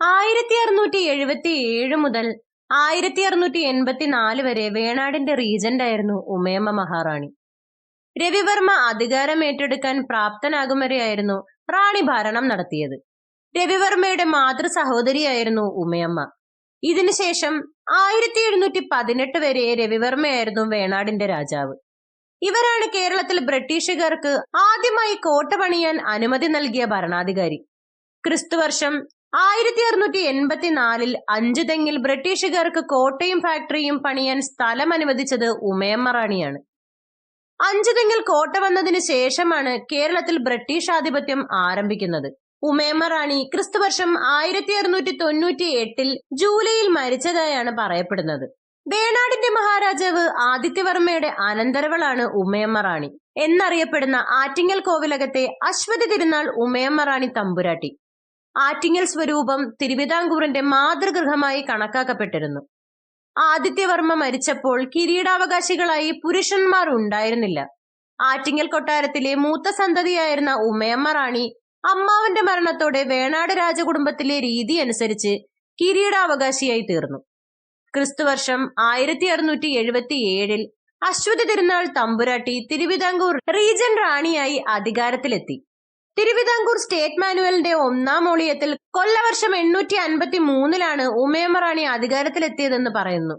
ആയിരത്തി അറുന്നൂറ്റി എഴുപത്തി ഏഴ് മുതൽ ആയിരത്തി അറുന്നൂറ്റി എൺപത്തിനാല് വരെ വേണാടിന്റെ റീജന്റ് ആയിരുന്നു ഉമയമ്മ മഹാറാണി. രവിവർമ്മ അധികാരം ഏറ്റെടുക്കാൻ പ്രാപ്തനാകും വരെയായിരുന്നു റാണി ഭരണം നടത്തിയത്. രവിവർമ്മയുടെ മാതൃ സഹോദരിയായിരുന്നു ഉമയമ്മ ഇതിനുശേഷം ആയിരത്തി എഴുന്നൂറ്റി പതിനെട്ട് വരെ രവിവർമ്മയായിരുന്നു വേണാടിന്റെ രാജാവ്. ഇവരാണ് കേരളത്തിൽ ബ്രിട്ടീഷുകാർക്ക് ആദ്യമായി കോട്ട പണിയാൻ അനുമതി നൽകിയ ഭരണാധികാരി. ക്രിസ്തുവർഷം ആയിരത്തി അറുന്നൂറ്റി എൺപത്തിനാലിൽ അഞ്ചുതെങ്ങിൽ ബ്രിട്ടീഷുകാർക്ക് കോട്ടയും ഫാക്ടറിയും പണിയാൻ സ്ഥലം അനുവദിച്ചത് ഉമയമ്മ റാണിയാണ് അഞ്ചുതെങ്ങിൽ കോട്ട വന്നതിന് ശേഷമാണ് കേരളത്തിൽ ബ്രിട്ടീഷ് ആധിപത്യം ആരംഭിക്കുന്നത് ഉമയമറാണി ക്രിസ്തുവർഷം ആയിരത്തി അറുന്നൂറ്റി തൊണ്ണൂറ്റി എട്ടിൽ ജൂലൈയിൽ മരിച്ചതായാണ് പറയപ്പെടുന്നത്. വേണാടിന്റെ മഹാരാജാവ് ആദിത്യവർമ്മയുടെ അനന്തരവളാണ് ഉമയമ്മ റാണി എന്നറിയപ്പെടുന്ന ആറ്റിങ്ങൽ കോവിലകത്തെ അശ്വതി തിരുനാൾ ഉമയമ്മ റാണി തമ്പുരാട്ടി. ആറ്റിങ്ങൽ സ്വരൂപം തിരുവിതാംകൂറിന്റെ മാതൃഗൃഹമായി കണക്കാക്കപ്പെട്ടിരുന്നു. ആദിത്യവർമ്മ മരിച്ചപ്പോൾ കിരീടാവകാശികളായി പുരുഷന്മാർ ഉണ്ടായിരുന്നില്ല. ആറ്റിങ്ങൽ കൊട്ടാരത്തിലെ മൂത്ത സന്തതിയായിരുന്ന ഉമയമ്മ റാണി അമ്മാവന്റെ മരണത്തോടെ വേണാട് രാജകുടുംബത്തിലെ രീതി അനുസരിച്ച് കിരീടാവകാശിയായി തീർന്നു. ക്രിസ്തുവർഷം ആയിരത്തി അറുന്നൂറ്റി എഴുപത്തി ഏഴിൽ അശ്വതി തിരുനാൾ തമ്പുരാട്ടി തിരുവിതാംകൂർ റീജൻ റാണിയായി അധികാരത്തിലെത്തി. തിരുവിതാംകൂർ സ്റ്റേറ്റ് മാനുവലിന്റെ ഒന്നാം ഒളിയത്തിൽ കൊല്ലവർഷം എണ്ണൂറ്റി അൻപത്തി മൂന്നിലാണ് ഉമയമ്മ റാണി അധികാരത്തിലെത്തിയതെന്ന് പറയുന്നു.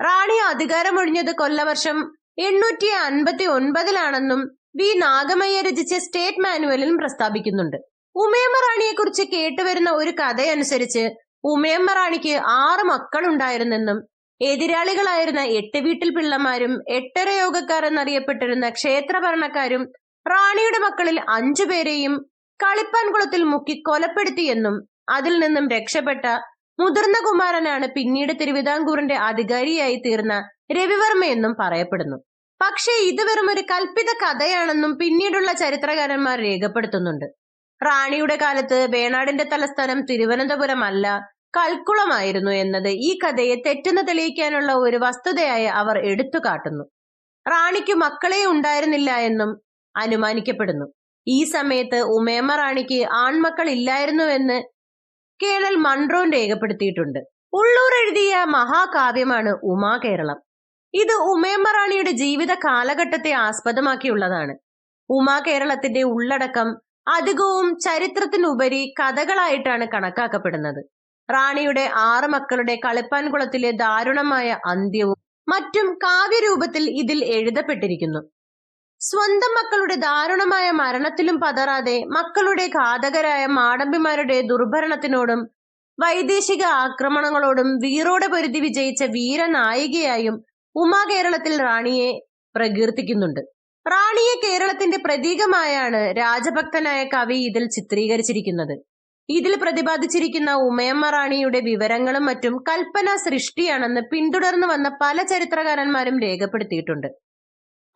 റാണി അധികാരമൊഴിഞ്ഞത് കൊല്ലവർഷം എണ്ണൂറ്റി അൻപത്തി ഒൻപതിലാണെന്നും വി നാഗമയ്യ രചിച്ച സ്റ്റേറ്റ് മാനുവലിലും പ്രസ്താവിക്കുന്നുണ്ട്. ഉമയമ്മ റാണിയെക്കുറിച്ച് കേട്ടുവരുന്ന ഒരു കഥയനുസരിച്ച് ഉമയമ്മ റാണിക്ക് ആറ് മക്കളുണ്ടായിരുന്നെന്നും എതിരാളികളായിരുന്ന എട്ട് വീട്ടിൽ പിള്ളമാരും എട്ടര യോഗക്കാർ എന്നറിയപ്പെട്ടിരുന്ന ക്ഷേത്രഭരണക്കാരും റാണിയുടെ മക്കളിൽ അഞ്ചുപേരെയും കളിപ്പാൻകുളത്തിൽ മുക്കി കൊലപ്പെടുത്തിയെന്നും അതിൽ നിന്നും രക്ഷപ്പെട്ട മുതിർന്ന കുമാരനാണ് പിന്നീട് തിരുവിതാംകൂറിന്റെ അധികാരിയായി തീർന്ന രവിവർമ്മയെന്നും പറയപ്പെടുന്നു. പക്ഷേ ഇത് വെറും ഒരു കൽപ്പിത കഥയാണെന്നും പിന്നീടുള്ള ചരിത്രകാരന്മാർ രേഖപ്പെടുത്തുന്നുണ്ട്. റാണിയുടെ കാലത്ത് വേണാടിന്റെ തലസ്ഥാനം തിരുവനന്തപുരം അല്ല കൽക്കുളമായിരുന്നു എന്നത് ഈ കഥയെ തെറ്റെന്ന് തെളിയിക്കാനുള്ള ഒരു വസ്തുതയായി അവർ എടുത്തു കാട്ടുന്നു റാണിക്ക് മക്കളെ ഉണ്ടായിരുന്നില്ല എന്നും അനുമാനിക്കപ്പെടുന്നു. ഈ സമയത്ത് ഉമേമ റാണിക്ക് ആൺമക്കൾ ഇല്ലായിരുന്നുവെന്ന് കേണൽ മൺറോൻ രേഖപ്പെടുത്തിയിട്ടുണ്ട്. ഉള്ളൂർ എഴുതിയ മഹാകാവ്യമാണ് ഉമാ കേരളം. ഇത് ഉമേമ റാണിയുടെ ജീവിത കാലഘട്ടത്തെ ആസ്പദമാക്കിയുള്ളതാണ്. ഉമാ കേരളത്തിന്റെ ഉള്ളടക്കം അധികവും ചരിത്രത്തിനുപരി കഥകളായിട്ടാണ് കണക്കാക്കപ്പെടുന്നത്. റാണിയുടെ ആറ് മക്കളുടെ കളിപ്പാൻകുളത്തിലെ ദാരുണമായ അന്ത്യവും മറ്റും കാവ്യരൂപത്തിൽ ഇതിൽ എഴുതപ്പെട്ടിരിക്കുന്നു. സ്വന്തം മക്കളുടെ ദാരുണമായ മരണത്തിലും പതറാതെ മക്കളുടെ ഘാതകരായ മാടമ്പിമാരുടെ ദുർഭരണത്തിനോടും വൈദേശിക ആക്രമണങ്ങളോടും വീറോടെ പൊരുതി വിജയിച്ച വീരനായികയായും ഉമാ കേരളത്തിൽ റാണിയെ പ്രകീർത്തിക്കുന്നുണ്ട്. റാണിയെ കേരളത്തിന്റെ പ്രതീകമായാണ് രാജഭക്തനായ കവി ഇതിൽ ചിത്രീകരിച്ചിരിക്കുന്നത്. ഇതിൽ പ്രതിപാദിച്ചിരിക്കുന്ന ഉമയമ്മ റാണിയുടെ വിവരങ്ങളും മറ്റും കൽപ്പന സൃഷ്ടിയാണെന്ന് പിന്തുടർന്നു വന്ന പല ചരിത്രകാരന്മാരും രേഖപ്പെടുത്തിയിട്ടുണ്ട്.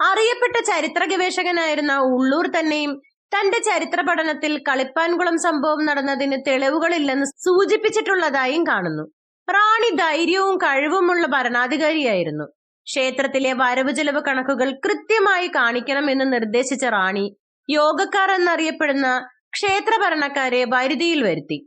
അറിയപ്പെട്ട ചരിത്ര ഗവേഷകനായിരുന്ന ഉള്ളൂർ തന്നെയും തന്റെ ചരിത്ര പഠനത്തിൽ കളിപ്പാൻകുളം സംഭവം നടന്നതിന് തെളിവുകളില്ലെന്ന് സൂചിപ്പിച്ചിട്ടുള്ളതായും കാണുന്നു. റാണി ധൈര്യവും കഴിവുമുള്ള ഭരണാധികാരിയായിരുന്നു. ക്ഷേത്രത്തിലെ വരവ് ചെലവ് കണക്കുകൾ കൃത്യമായി കാണിക്കണമെന്ന് നിർദ്ദേശിച്ച റാണി യോഗക്കാർ എന്നറിയപ്പെടുന്ന ക്ഷേത്ര ഭരണക്കാരെ വരുതിയിൽ വരുത്തി.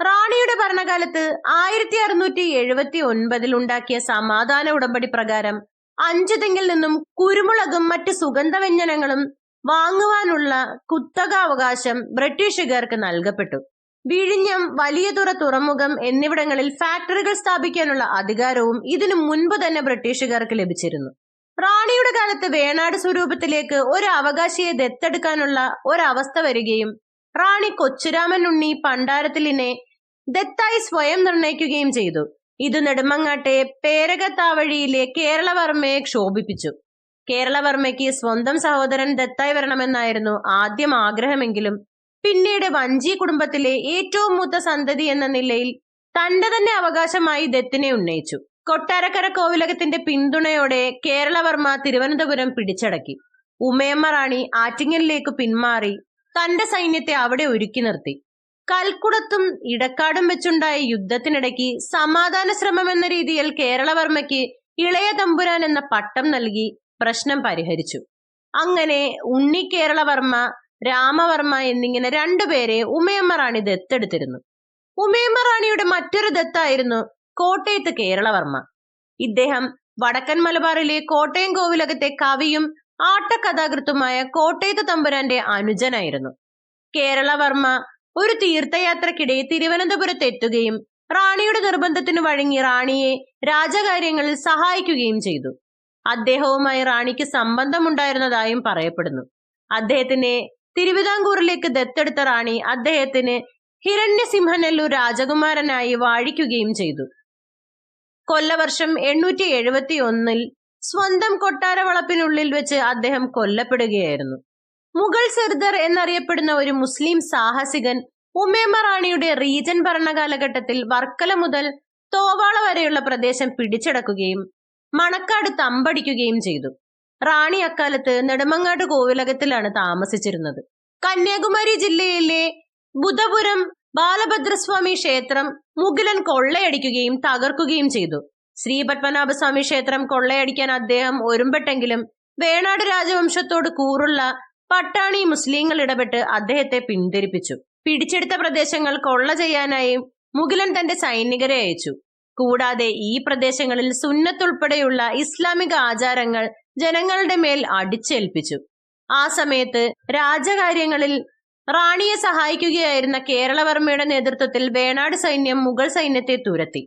റാണിയുടെ ഭരണകാലത്ത് ആയിരത്തി അറുന്നൂറ്റി എഴുപത്തി ഒൻപതിൽ ഉണ്ടാക്കിയ സമാധാന ഉടമ്പടി പ്രകാരം അഞ്ചുതെങ്ങിൽ നിന്നും കുരുമുളകും മറ്റ് സുഗന്ധവ്യഞ്ജനങ്ങളും വാങ്ങുവാനുള്ള കുത്തകാവകാശം ബ്രിട്ടീഷുകാർക്ക് നൽകപ്പെട്ടു. വിഴിഞ്ഞം വലിയതുറ തുറമുഖം എന്നിവിടങ്ങളിൽ ഫാക്ടറികൾ സ്ഥാപിക്കാനുള്ള അധികാരവും ഇതിനു മുൻപ് തന്നെ ബ്രിട്ടീഷുകാർക്ക് ലഭിച്ചിരുന്നു. റാണിയുടെ കാലത്ത് വേണാട് സ്വരൂപത്തിലേക്ക് ഒരു അവകാശിയെ ദത്തെടുക്കാനുള്ള ഒരവസ്ഥ വരികയും റാണി കൊച്ചുരാമൻ ഉണ്ണി പണ്ടാരത്തിലിനെ ദത്തായി സ്വയം നിർണയിക്കുകയും ചെയ്തു. ഇത് നെടുമങ്ങാട്ടെ പേരകത്താവഴിയിലെ കേരളവർമ്മയെ ക്ഷോഭിപ്പിച്ചു. കേരളവർമ്മയ്ക്ക് സ്വന്തം സഹോദരൻ ദത്തായി വരണമെന്നായിരുന്നു ആദ്യം ആഗ്രഹമെങ്കിലും പിന്നീട് വഞ്ചി കുടുംബത്തിലെ ഏറ്റവും മൂത്ത സന്തതി എന്ന നിലയിൽ തന്റെ തന്നെ അവകാശമായി ദത്തിനെ ഉന്നയിച്ചു. കൊട്ടാരക്കര കോവിലകത്തിന്റെ പിന്തുണയോടെ കേരളവർമ്മ തിരുവനന്തപുരം പിടിച്ചടക്കി. ഉമയമ്മ റാണി ആറ്റിങ്ങലിലേക്ക് പിന്മാറി തന്റെ സൈന്യത്തെ അവിടെ ഒരുക്കി നിർത്തി. കൽക്കുടത്തും ഇടക്കാടും വെച്ചുണ്ടായ യുദ്ധത്തിനിടയ്ക്ക് സമാധാന ശ്രമം എന്ന രീതിയിൽ കേരളവർമ്മയ്ക്ക് ഇളയ തമ്പുരാൻ എന്ന പട്ടം നൽകി പ്രശ്നം പരിഹരിച്ചു. അങ്ങനെ ഉണ്ണി കേരളവർമ്മ രാമവർമ്മ എന്നിങ്ങനെ രണ്ടുപേരെ ഉമയമ്മ റാണി ദത്തെടുത്തിരുന്നു. ഉമയമ്മ റാണിയുടെ മറ്റൊരു ദത്തായിരുന്നു കോട്ടയത്ത് കേരളവർമ്മ. ഇദ്ദേഹം വടക്കൻ മലബാറിലെ കോട്ടയം കോവിലകത്തെ കവിയും ആട്ടകഥാകൃത്തുമായ കോട്ടയത്ത് തമ്പുരാന്റെ അനുജനായിരുന്നു. കേരളവർമ്മ ഒരു തീർത്ഥയാത്രക്കിടെ തിരുവനന്തപുരത്ത് എത്തുകയും റാണിയുടെ നിർബന്ധത്തിന് വഴങ്ങി റാണിയെ രാജകാര്യങ്ങളിൽ സഹായിക്കുകയും ചെയ്തു. അദ്ദേഹവുമായി റാണിക്ക് സംബന്ധമുണ്ടായിരുന്നതായും പറയപ്പെടുന്നു. അദ്ദേഹത്തിനെ തിരുവിതാംകൂറിലേക്ക് ദത്തെടുത്ത റാണി അദ്ദേഹത്തിന് ഹിരണ്യസിംഹനെല്ലൂർ രാജകുമാരനായി വാഴിക്കുകയും ചെയ്തു. കൊല്ലവർഷം എണ്ണൂറ്റി എഴുപത്തി ഒന്നിൽ സ്വന്തം കൊട്ടാരവളപ്പിനുള്ളിൽ വെച്ച് അദ്ദേഹം കൊല്ലപ്പെടുകയായിരുന്നു. മുഗൾ സർദർ എന്നറിയപ്പെടുന്ന ഒരു മുസ്ലിം സാഹസികൻ ഉമേമ റാണിയുടെ റീജൻ ഭരണകാലഘട്ടത്തിൽ വർക്കല മുതൽ തോവാള വരെയുള്ള പ്രദേശം പിടിച്ചടക്കുകയും മണക്കാട് തമ്പടിക്കുകയും ചെയ്തു. റാണി അക്കാലത്ത് നെടുമങ്ങാട് കോവിലകത്തിലാണ് താമസിച്ചിരുന്നത്. കന്യാകുമാരി ജില്ലയിലെ ബുധപുരം ബാലഭദ്രസ്വാമി ക്ഷേത്രം മുഗലൻ കൊള്ളയടിക്കുകയും തകർക്കുകയും ചെയ്തു. ശ്രീ പത്മനാഭസ്വാമി ക്ഷേത്രം കൊള്ളയടിക്കാൻ അദ്ദേഹം ഒരുമ്പെട്ടെങ്കിലും വേണാട് രാജവംശത്തോട് കൂറുള്ള പട്ടാണി മുസ്ലിങ്ങൾ ഇടപെട്ട് അദ്ദേഹത്തെ പിന്തിരിപ്പിച്ചു. പിടിച്ചെടുത്ത പ്രദേശങ്ങൾ കൊള്ള ചെയ്യാനായി മുഗിലൻ തന്റെ സൈനികരെ അയച്ചു. കൂടാതെ ഈ പ്രദേശങ്ങളിൽ സുന്നത്തുൾപ്പെടെയുള്ള ഇസ്ലാമിക ആചാരങ്ങൾ ജനങ്ങളുടെ മേൽ അടിച്ചേൽപ്പിച്ചു. ആ സമയത്ത് രാജകാര്യങ്ങളിൽ റാണിയെ സഹായിക്കുകയായിരുന്ന കേരളവർമ്മയുടെ നേതൃത്വത്തിൽ വേണാട് സൈന്യം മുഗൾ സൈന്യത്തെ തുരത്തി.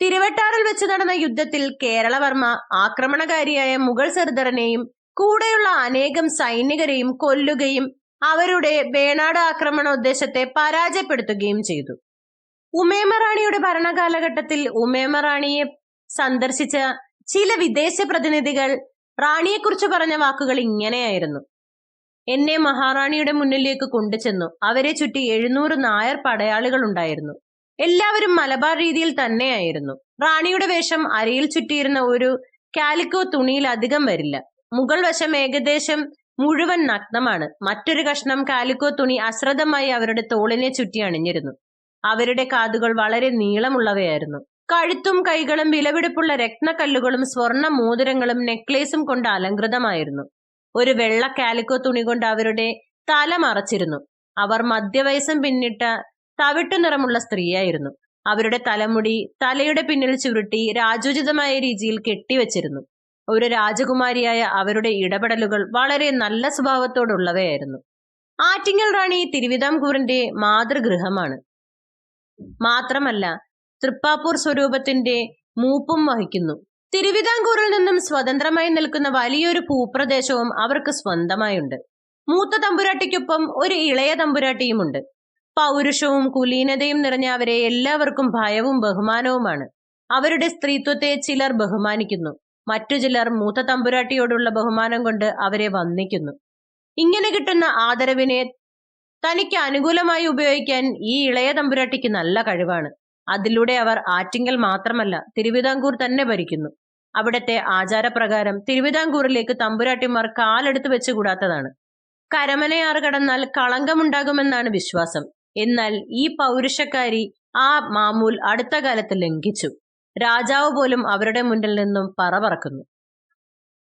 തിരുവട്ടാറിൽ വെച്ച് നടന്ന യുദ്ധത്തിൽ കേരളവർമ്മ ആക്രമണകാരിയായ മുഗൾ സർദറിനെയും കൂടെയുള്ള അനേകം സൈനികരെയും കൊല്ലുകയും അവരുടെ വേണാട് ആക്രമണ ഉദ്ദേശത്തെ പരാജയപ്പെടുത്തുകയും ചെയ്തു. ഉമേമറാണിയുടെ ഭരണകാലഘട്ടത്തിൽ ഉമേമറാണിയെ സന്ദർശിച്ച ചില വിദേശ പ്രതിനിധികൾ റാണിയെക്കുറിച്ച് പറഞ്ഞ വാക്കുകൾ ഇങ്ങനെയായിരുന്നു. എന്നെ മഹാറാണിയുടെ മുന്നിലേക്ക് കൊണ്ടുചെന്നു. അവരെ ചുറ്റി എഴുന്നൂറ് നായർ പടയാളികൾ ഉണ്ടായിരുന്നു. എല്ലാവരും മലബാർ രീതിയിൽ തന്നെയായിരുന്നു. റാണിയുടെ വേഷം അരയിൽ ചുറ്റിയിരുന്ന ഒരു കാലിക്കോ തുണിയിൽ അധികം വരില്ല. മുകൾ വശം ഏകദേശം മുഴുവൻ നഗ്നമാണ്. മറ്റൊരു കഷ്ണം കാലിക്കോ തുണി അശ്രദ്ധമായി അവരുടെ തോളിനെ ചുറ്റി അണിഞ്ഞിരുന്നു. അവരുടെ കാതുകൾ വളരെ നീളമുള്ളവയായിരുന്നു. കഴുത്തും കൈകളും വിലപിടിപ്പുള്ള രത്നക്കല്ലുകളും സ്വർണ മോതിരങ്ങളും നെക്ലേസും കൊണ്ട് അലങ്കൃതമായിരുന്നു ഒരു വെള്ള കാലിക്കോ തുണി കൊണ്ട് അവരുടെ തല മറച്ചിരുന്നു. അവർ മധ്യവയസ്സം പിന്നിട്ട തവിട്ടു നിറമുള്ള സ്ത്രീയായിരുന്നു. അവരുടെ തലമുടി തലയുടെ പിന്നിൽ ചുരുട്ടി രാജോചിതമായ രീതിയിൽ കെട്ടിവെച്ചിരുന്നു. ഒരു രാജകുമാരിയായ അവരുടെ ഇടപെടലുകൾ വളരെ നല്ല സ്വഭാവത്തോടുള്ളവയായിരുന്നു. ആറ്റിങ്ങൽ റാണി തിരുവിതാംകൂറിന്റെ മാതൃഗൃഹമാണ്. മാത്രമല്ല തൃപ്പാപ്പൂർ സ്വരൂപത്തിന്റെ മൂപ്പും വഹിക്കുന്നു. തിരുവിതാംകൂറിൽ നിന്നും സ്വതന്ത്രമായി നിൽക്കുന്ന വലിയൊരു ഭൂപ്രദേശവും അവർക്ക് സ്വന്തമായുണ്ട്. മൂത്ത തമ്പുരാട്ടിക്കൊപ്പം ഒരു ഇളയ തമ്പുരാട്ടിയുമുണ്ട്. പൗരുഷവും കുലീനതയും നിറഞ്ഞ അവരെ എല്ലാവർക്കും ഭയവും ബഹുമാനവുമാണ്. അവരുടെ സ്ത്രീത്വത്തെ ചിലർ ബഹുമാനിക്കുന്നു. മറ്റു ചിലർ മൂത്ത തമ്പുരാട്ടിയോടുള്ള ബഹുമാനം കൊണ്ട് അവരെ വന്ദിക്കുന്നു. ഇങ്ങനെ കിട്ടുന്ന ആദരവിനെ തനിക്ക് അനുകൂലമായി ഉപയോഗിക്കാൻ ഈ ഇളയ തമ്പുരാട്ടിക്ക് നല്ല കഴിവാണ്. അതിലൂടെ അവർ ആറ്റിങ്ങൽ മാത്രമല്ല തിരുവിതാംകൂർ തന്നെ ഭരിക്കുന്നു. അവിടത്തെ ആചാരപ്രകാരം തിരുവിതാംകൂറിലേക്ക് തമ്പുരാട്ടിമാർ കാലെടുത്ത് വെച്ചുകൂടാത്തതാണ്. കരമനയാറ് കടന്നാൽ കളങ്കമുണ്ടാകുമെന്നാണ് വിശ്വാസം. എന്നാൽ ഈ പൗരുഷക്കാരി ആ മാമൂൽ അടുത്ത കാലത്ത് ലംഘിച്ചു. രാജാവ് പോലും അവരുടെ മുന്നിൽ നിന്നും പറ പറക്കുന്നു.